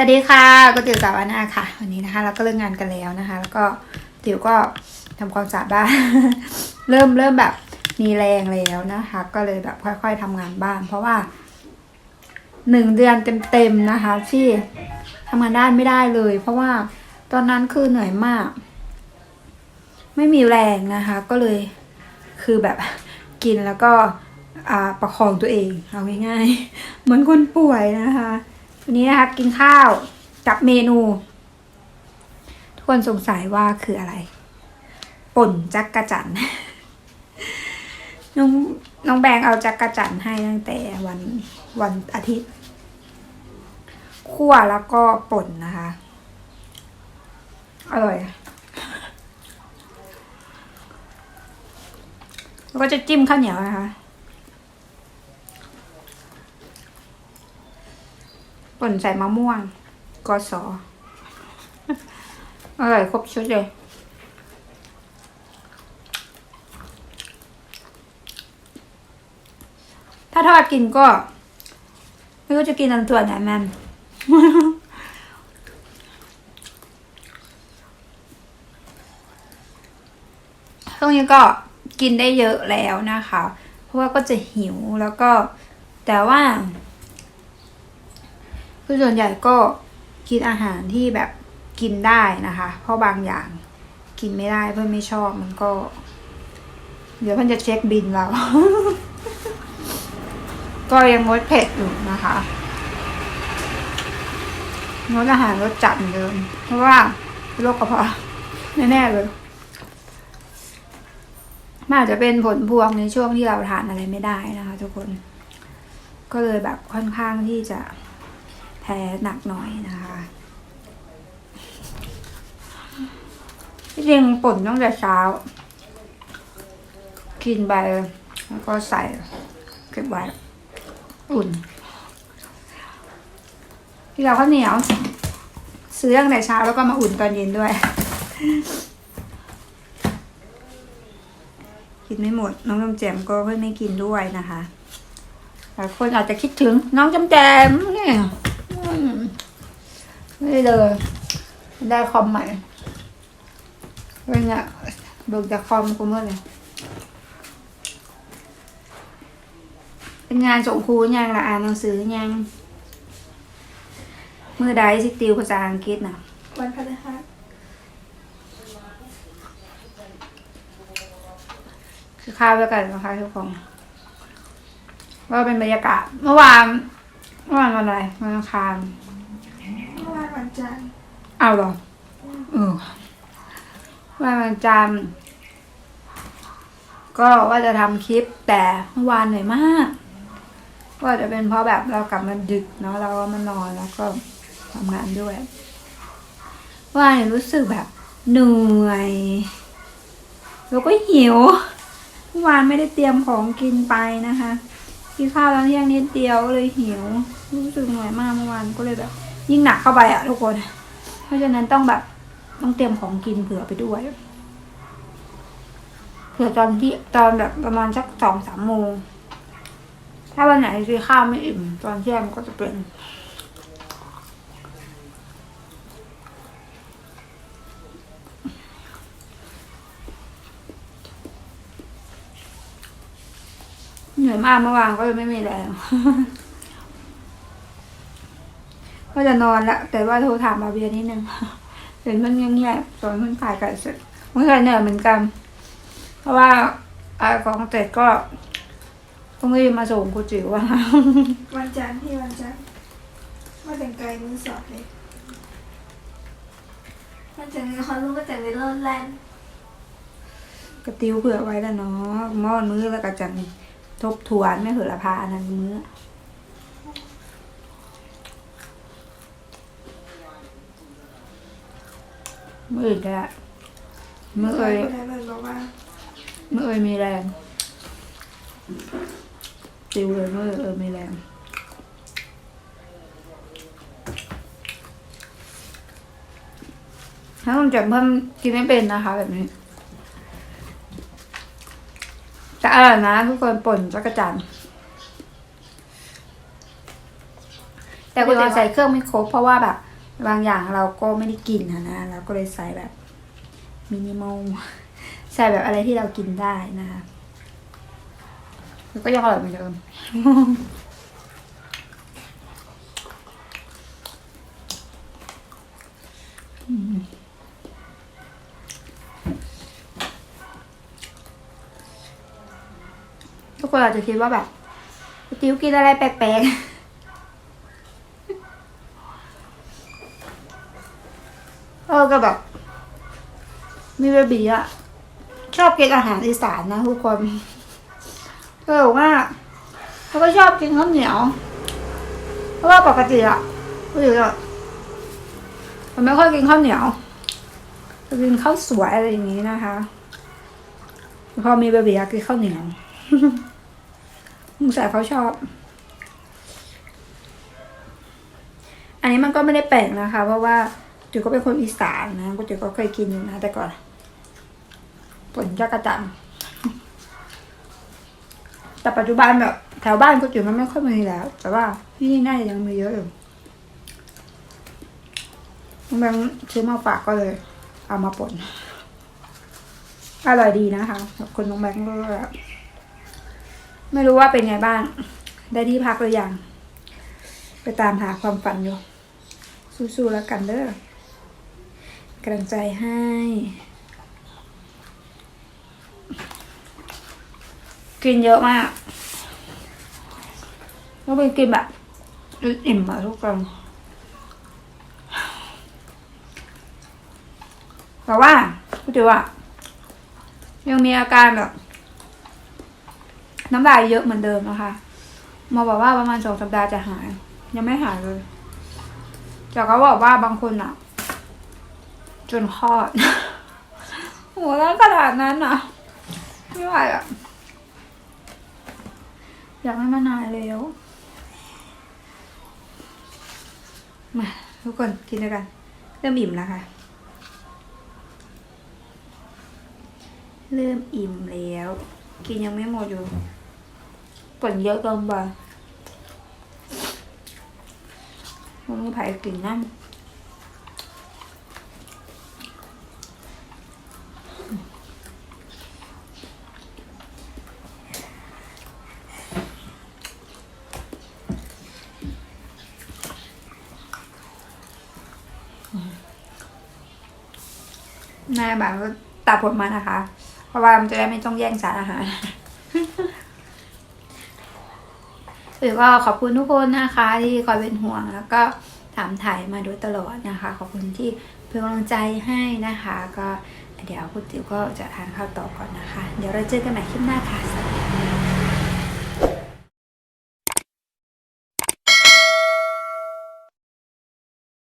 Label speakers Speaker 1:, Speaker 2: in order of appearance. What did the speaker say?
Speaker 1: วัสดีค่ะก็ติ๋วสาวานาค่ะ วันนี้นะคะเราก็เลิกงานกันแล้วนะคะ แล้วก็ติ๋วก็ทำความสะอาดบ้าน เริ่มเริ่มแบบมีแรงแล้วนะคะ ก็เลยแบบค่อย ๆทำงานบ้าน เพราะว่าหนึ่งเดือนเต็มๆนะคะ ที่ทำงานด้านไม่ได้เลย เพราะว่าตอนนั้นคือเหนื่อยมาก ไม่มีแรงนะคะ ก็เลยคือแบบกินแล้วก็ประคองตัวเองเอาง่ายๆเหมือนคนป่วยนะคะ วันนี้นะคะกินข้าวกับเมนู ทุกคนสงสัยว่าคืออะไร ป่นจักกะจันน้องน้องแบงเอาจักกะจันให้ตั้งแต่วันวันอาทิตย์คั่วแล้วก็ป่นนะคะ อร่อยแล้วก็จะจิ้มข้าวเหนียวนะคะ ป่นใส่มะม่วงกอสออร่อยครบชุดเลย ถ้าทอดกินก็ ไม่รู้จะกินอันตัวไหนแมันช่วงนี้ก็กินได้เยอะแล้วนะคะ เพราะว่าก็จะหิวแล้วก็แต่ว่า คือส่วนใหญ่ก็กินอาหารที่แบบกินได้นะคะ เพราะบางอย่างกินไม่ได้เพื่อนไม่ชอบมันก็ เดี๋ยวเพื่อนจะเช็คบินเรา ก็ยังงดเผ็ดอยู่นะคะงดอาหารรสจัดเหมือนเดิม เพราะว่าโรคกระเพาะแน่ๆเลยมันอาจจะเป็นผลพวงในช่วงที่เราทานอะไรไม่ได้นะคะ ทุกคน ก็เลยแบบค่อนข้างที่จะ พ้หนักหน่อยนะคะที่จริงป่นตั้งแต่เช้า กินไปแล้วก็ใส่เก็บไว้อุ่นที่เราข้าวเหนียว ซื้อตั้งแต่เช้าแล้วก็มาอุ่นตอนเย็นด้วย กินไม่หมด น้องจำแจมก็เพื่อนไม่กินด้วยนะคะหลายคนอาจจะคิดถึงน้องจำแจมเนี่ยอืม ไม่เลย ได้คอมใหม่เป็นไงเบิกจากคอมกูเมื่อไหร่เป็นงานส่งครูยังละอ่านหนังสือยังมือใดสิติวภาษาอังกฤษนะ
Speaker 2: วันพฤหัส
Speaker 1: คือข้าวแล้วกันนะคะทุกคนก็เป็นบรรยากาศเมื่อวานเมื่อวานวันอะไรวันอังคาร
Speaker 2: เมื่อวานวันจันทร์
Speaker 1: เอาเหรอเออว่าวันจันทร์ก็ว่าจะทำคลิปแต่เมื่อวานเหนื่อยมาก ก็อาจจะเป็นเพราะแบบเรากลับมาดึกเนาะเราก็มานอนแล้วก็ทำงานด้วยเมื่อวานเนี่ยรู้สึกแบบเหนื่อย แล้วก็หิวเมื่อวานไม่ได้เตรียมของกินไปนะคะกินข้าวตอนเที่ยงนิดเดียวก็เลยหิว รู้สึกเหนื่อยมากเมื่อวานก็เลยแบบ ยิ่งหนักเข้าไปอะทุกคน เพราะฉะนั้นต้องแบบต้องเตรียมของกินเผื่อไปด้วยเผื่อตอนที่ตอนแบบประมาณสักสองสามโมง ถ้าวันไหนที่ข้าวไม่อิ่ม ตอนเที่ยงก็จะเป็นเหนื่อยมากเมื่อวานก็เลยไม่มีแรง ก็จะนอนละแต่ว่าโทรถามมาเบียร์นิดนึงเห็นมันเงียบๆตอนมันขายกันเสร็จมันก็เหนื่อยเหมือนกัน เพราะว่าอายของเสร็จก็ต้องรีบมาส่งกูจิ๋วอะ
Speaker 2: วันจันทร์ที่วันจันทร์มาแต่งไกลมือสอบเลยวันจันทร์เขาลูกก็แต่งในโลดแลนด์
Speaker 1: กระติวเผื่อไว้แล้วเนาะหม้อนมือแล้วก็จังทบทวนไม่เหือละพาอันนั้นมือ มืออื่นก็ได้มือเอ่ย
Speaker 2: คนนั้นเลยบอกว่า
Speaker 1: มือเอ่ยมีแรง ติวเลยมือเอ่ยมีแรง ถ้าต้องจับเพิ่มกินไม่เป็นนะคะแบบนี้แต่อร่อยนะทุกคนป่นจักรจันทร์แต่ก๋วยเตี๋ยวใส่เครื่องไม่ครบเพราะว่าแบบ บางอย่างเราก็ไม่ได้กินนะนะเราก็เลยใส่แบบมินิมอลใส่แบบอะไรที่เรากินได้นะคะแล้วก็ยังอร่อยเหมือนเดิมทุกคนอาจจะคิดว่าแบบติ๋วกินอะไรแปลกๆ เออก็แบบ มีเบบีอะชอบกินอาหารอีสานนะทุกคนก็บอว่าเขาก็ชอบกินข้าวเหนียว เพราะว่าปกติอะผู้หญิงอะมันไม่ค่อยกินข้าวเหนียวจะกินข้าวสวยอะไรอย่างนี้นะคะ พอมีเบบีอยากกินข้าวเหนียวสงสัยเขาชอบ อันนี้มันก็ไม่ได้แปลกนะคะ เพราะว่า จุ๋ยก็เป็นคนอีสานนะก็จุ๋ยก็เคยกินนะ แต่ก่อนผลจักระจันแต่ปัจจุบันแบบแถวบ้านก็จุ๋ยมันไม่ค่อยมีแล้ว แต่ว่าที่นี่น่าจะยังมีเยอะอยู่น้องแบงซื้อมาฝากก็เลย เอามาป่นอร่อยดีนะคะขอบคุณน้องแบงค์ก็แบบไม่รู้ว่าเป็นไงบ้าง ได้ที่พักหรือยัง ไปตามหาความฝันอยู่ สู้ๆแล้วกันเด้อ กำลังใจให้ กินเยอะมากก็เป็นกินแบบอิ่มอะทุกคนแต่ว่าพูดถึงว่า ยังมีอาการแบบ น้ำลายเยอะเหมือนเดิมนะคะหมอบอกว่าประมาณสองสัปดาห์จะหาย ยังไม่หายเลยแต่เขาบอกว่าบางคนอะ จนคลอดโหแล้วขนาดนั้นอะไม่ไหวอะ อยากให้มันายเร็วมาทุกคนกินด้วยกัน เริ่มอิ่มแล้วค่ะ เริ่มอิ่มแล้ว กินยังไม่หมดอยู่ผลเยอะเกินไปมันมีไผ่กินนั่น นายแบบตัดผลมานะคะ เพราะว่ามันจะได้ไม่ต้องแย่งสารอาหารหรือว่าขอบคุณทุกคนนะคะ ที่คอยเป็นห่วงแล้วก็ถามถ่ายมาโดยตลอดนะคะ ขอบคุณที่เป็นกำลังใจให้นะคะ ก็เดี๋ยวคุณติ๋วก็จะทานข้าวต่อก่อนนะคะ เดี๋ยวเราเจอกันใหม่คลิปหน้าค่ะสวัสดี